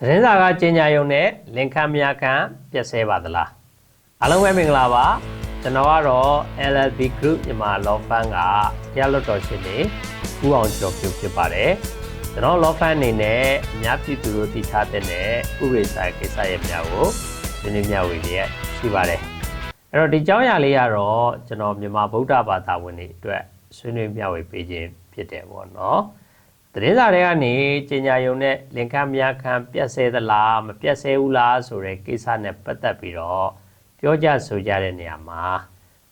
သတင်းစာကကြေညာရုံနဲ့လင်ခံမြခံပြည့်စဲပါသလားအားလုံးပဲမင်္ဂလာပါကျွန်တော်ကတော့ LLB Group မြန်မာ Law Firm ကတရားလွတ်တော်ရှင်နေဦးအောင်ကျော်ဖြူဖြစ်ပါတယ်ကျွန်တော် Law Firm အနေနဲ့အများပြည်သူတို့သိထားတဲ့နဲ့ဥပဒေဆိုင်ကိစ္စရပ်များကိုဒီနေ့မျှဝေလျက်ရှိပါတယ်အဲ့တော့ဒီကြောင်းရာလေးကတော့ကျွန်တော်မြန်မာဗုဒ္ဓဘာသာဝင်တွေအတွက်ဆွေးနွေးမျှဝေပေးခြင်းဖြစ်တယ်ပေါ့နော်။ သတင်းစာတွေကနေကျင်ညာယုံနဲ့လင်ကမ်းမြားခံပြက်ဆဲသလားမပြက်ဆဲဘူးလားဆိုတဲ့ကိစ္စနဲ့ပတ်သက်ပြီးတော့ပြောကြဆိုကြတဲ့နေရာမှာ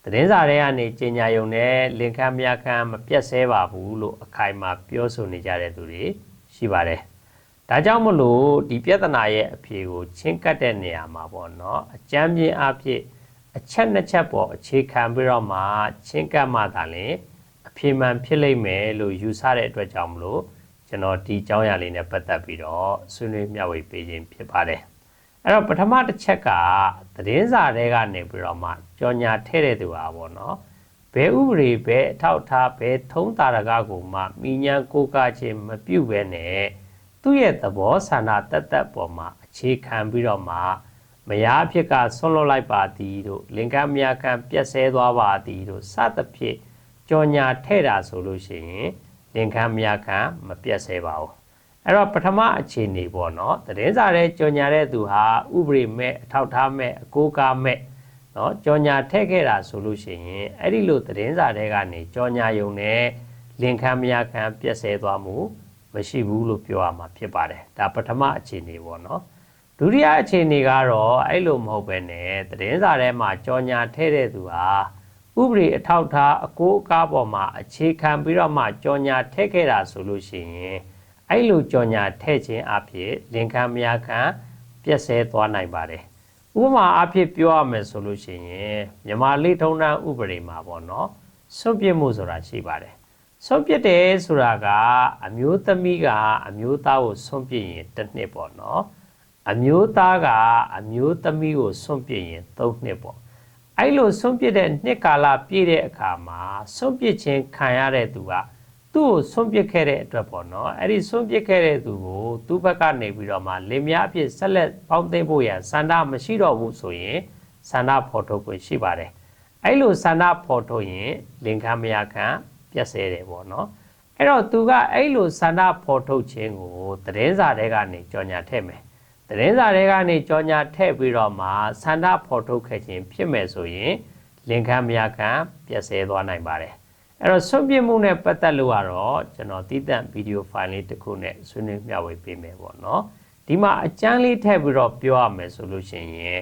သတင်းစာတွေကနေကျင်ညာယုံနဲ့လင်ကမ်းမြားခံမပြက်ဆဲပါဘူးလို့အခိုင်အမာပြောဆိုနေကြတဲ့သူတွေရှိပါတယ်။ဒါကြောင့်မလို့ဒီပြဿနာရဲ့အဖြေကိုချင်းကပ်တဲ့နေရာမှာပေါ့နော်အကြမ်းပြင်းအဖြစ်အချက်နှစ်ချက်ပေါ်အခြေခံပြီးတော့မှချင်းကပ်မှသာလျှင်အ ဖြေမှန်ဖြစ်လိမ့်မယ်လို့ယူဆတဲ့အတွက်ကြောင့်မလို့ကျွန်တော်ဒီအကြောင်းအရာလေးနဲ့ပတ်သက်ပြီးတော့ဆွေးနွေးမျှဝေပေးခြင်းဖြစ်ပါတယ်အဲ့တော့ပထမတစ်ချက်ကသတင်းစာတွေကနေပြီးတော့မှကြော်ညာထဲ့တဲ့သူဟာပေါ့နော်ဘယ်ဥပဒေဘယ်အထောက်အထားဘယ်ထုံးတာရကကိုမှမိညာကိုကခြင်းမပြုတ်ပဲနဲ့သူ့ရဲ့သဘောဆန္ဒတက်တက်ပေါ်မှာအခြေခံပြီးတော့မှမယားအဖြစ်ကဆွန့်လွတ်လိုက်ပါသည်တို့လင်္ကာမြာခံပြက်ဆဲသွားပါသည်တို့စသဖြင့် ကြော်ညာထဲ့တာဆိုလို့ရှိရင်လင်ခံမြခံမပြတ်ဆဲပါဘူးအဲ့တော့ပထမအခြေအနေပေါ့နော်သတင်းစာတဲ့ကြော်ညာတဲ့သူဟာဥပဒေမဲ့အထောက်ထားမဲ့အကိုးကားမဲ့နော်ကြော်ညာထည့်ခဲ့တာဆိုလို့ရှိရင်အဲ့ဒီလိုသတင်းစာတွေကနေကြော်ညာယုံနဲ့လင်ခံမြခံပြတ်ဆဲသွားမှုမရှိဘူးလို့ပြောရမှာဖြစ်ပါတယ်ဒါပထမအခြေအနေပေါ့နော်ဒုတိယအခြေအနေကတော့အဲ့လိုမဟုတ်ပဲနဲ့သတင်းစာထဲမှာကြော်ညာထည့်တဲ့သူဟာ ဥပဒေအထောက်ထားအကိုးအကားပေါ်မှာအခြေခံပြီးတော့မှကြော်ညာထည့်ခဲ့တာဆိုလို့ရှိရင်အဲ့လိုကြော်ညာထည့်ခြင်းအဖြစ်လင်ခံမယာခံပြက်ဆဲသွားနိုင်ပါတယ်ဥပမာအဖြစ်ပြောရမယ်ဆိုလို့ရှိရင်မြန်မာလေးထုံးတန်းဥပဒေမှာပေါ့နော်စွန့်ပစ်မှုဆိုတာရှိပါတယ်စွန့်ပစ်တယ်ဆိုတာကအမျိုးသမီးကအမျိုးသားကိုစွန့်ပစ်ရင်တစ်နှစ်ပေါ့နော်အမျိုးသားကအမျိုးသမီးကိုစွန့်ပစ်ရင်သုံးနှစ်ပေါ့ အဲ့လိုဆုံးပြစ်တဲ့နှစ်ကာလပြည့်တဲ့အခါမှာဆုံးပြစ်ခြင်းခံရတဲ့သူကသူ့ကိုဆုံးပြစ်ခဲ့တဲ့အတွက်ပေါ့နော်အဲ့ဒီဆုံးပြစ်ခဲ့တဲ့သူကိုသူ့ဘက်ကနေပြီးတော့မှလင်မယားအဖြစ်ဆက်လက်ပေါင်းသိမ်းဖို့ရန်စန္ဒမရှိတော့ဘူးဆိုရင်စန္ဒဖော်ထုတ်ခွင့်ရှိပါတယ်အဲ့လိုစန္ဒဖော်ထုတ်ရင်လင်ခံမယာခံပြက်ဆဲတယ်ပေါ့နော်အဲ့တော့သူကအဲ့လိုစန္ဒဖော်ထုတ်ခြင်းကိုသတင်းစာတွေကနေကြော်ညာထည့်မယ် သတင်းစာတွေကနေကြောညာထည့်ပြီးတော့မှဆန္ဒဖော်ထုတ်ခဲ့ခြင်းဖြစ်မယ်ဆိုရင်လင်ခံမယာခံပြည့်စဲသွားနိုင်ပါတယ်အဲ့တော့ဆွန့်ပြစ်မှုနဲ့ပတ်သက်လို့ကတော့ကျွန်တော်တည်တံ့ဗီဒီယိုဖိုင်လေးတစ်ခုနဲ့ဆွေးနွေးမျှဝေပေးမယ်ပေါ့နော်ဒီမှာအကျန်းလေးထည့်ပြီးတော့ပြောရမယ်ဆိုလို့ရှိရင်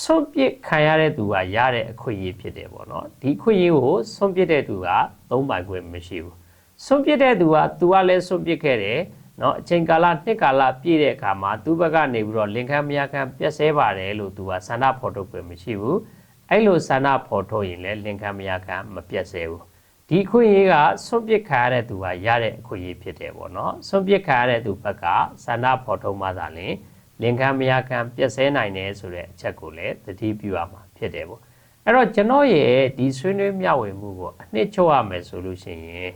ဆွန့်ပစ်ခံရတဲ့သူကရတဲ့အခွင့်အရေးဖြစ်တယ်ပေါ့နော်ဒီခွင့်အရေးကိုဆွန့်ပစ်တဲ့သူကသုံးပိုင်ခွင့်မရှိဘူးဆွန့်ပစ်တဲ့သူကသူကလည်းဆွန့်ပစ်ခဲ့တယ် နော်အချိန်ကာလနှစ်ကာလပြည့်တဲ့အခါမှာသူ့ဘက်ကနေပြီးတော့လင်ခမ်းမရခမ်းပြက်ဆဲပါတယ်လို့သူကဆန္ဒဖော်ထုတ်ခွင့်မရှိဘူးအဲ့လိုဆန္ဒဖော်ထုတ်ရင်လည်းလင်ခမ်းမရခမ်းမပြက်ဆဲဘူးဒီအခွင့်အရေးကဆွန့်ပစ်ခံရတဲ့သူကရတဲ့အခွင့်အရေးဖြစ်တယ်ပေါ့နော်ဆွန့်ပစ်ခံရတဲ့သူဘက်ကဆန္ဒဖော်ထုတ်မှသာလင်လင်ခမ်းမရခမ်းပြက်ဆဲနိုင်တယ်ဆိုတဲ့အချက်ကိုလည်းသတိပြုရမှာဖြစ်တယ်ပေါ့အဲ့တော့ကျွန်တော်ရဲ့ဒီဆွေးနွေးမျှဝေမှုကိုအနှစ်ချုပ်ရမယ်ဆိုလို့ရှိရင်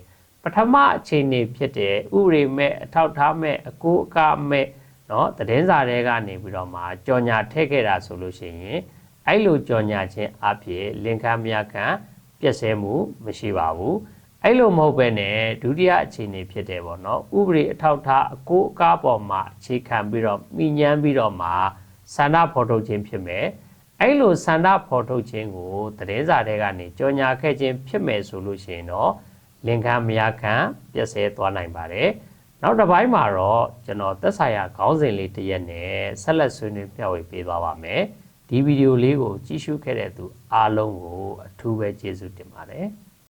ထမအခြေအနေဖြစ်တဲ့ဥပဒေမဲ့အထောက်ထားမဲ့အကိုအကားမဲ့เนาะသတင်းစာတွေကနေပြီးတော့မှကြော်ညာထည့်ခဲ့တာဆိုလို့ရှိရင်အဲ့လိုကြော်ညာခြင်းအဖြစ်လင်္ကာမြခံပြည့်စဲမှုမရှိပါဘူးအဲ့လိုမဟုတ်ပဲနဲ့ဒုတိယအခြေအနေဖြစ်တယ်ပေါ့နော်ဥပဒေအထောက်ထားအကိုအကားပေါ်မှာအခြေခံပြီးတော့မိညမ်းပြီးတော့မှဆန္ဒဖော်ထုတ်ခြင်းဖြစ်မယ်အဲ့လိုဆန္ဒဖော်ထုတ်ခြင်းကိုသတင်းစာတွေကနေကြော်ညာခဲ့ခြင်းဖြစ်မယ်ဆိုလို့ရှိရင်တော့ လင်ခံမယာခံပြည့်စဲသွားနိုင်ပါတယ်။နောက်တစ်ပိုင်းမှာတော့ကျွန်တော်သက်ဆိုင်ရာခေါင်းစဉ်လေးတစ်ရက်နဲ့ဆက်လက်ဆွေးနွေးပြဝေပေးသွားပါမယ်။ဒီဗီဒီယိုလေးကိုကြည့်ရှုခဲ့တဲ့သူအားလုံးကိုအထူးပဲကျေးဇူးတင်ပါတယ်။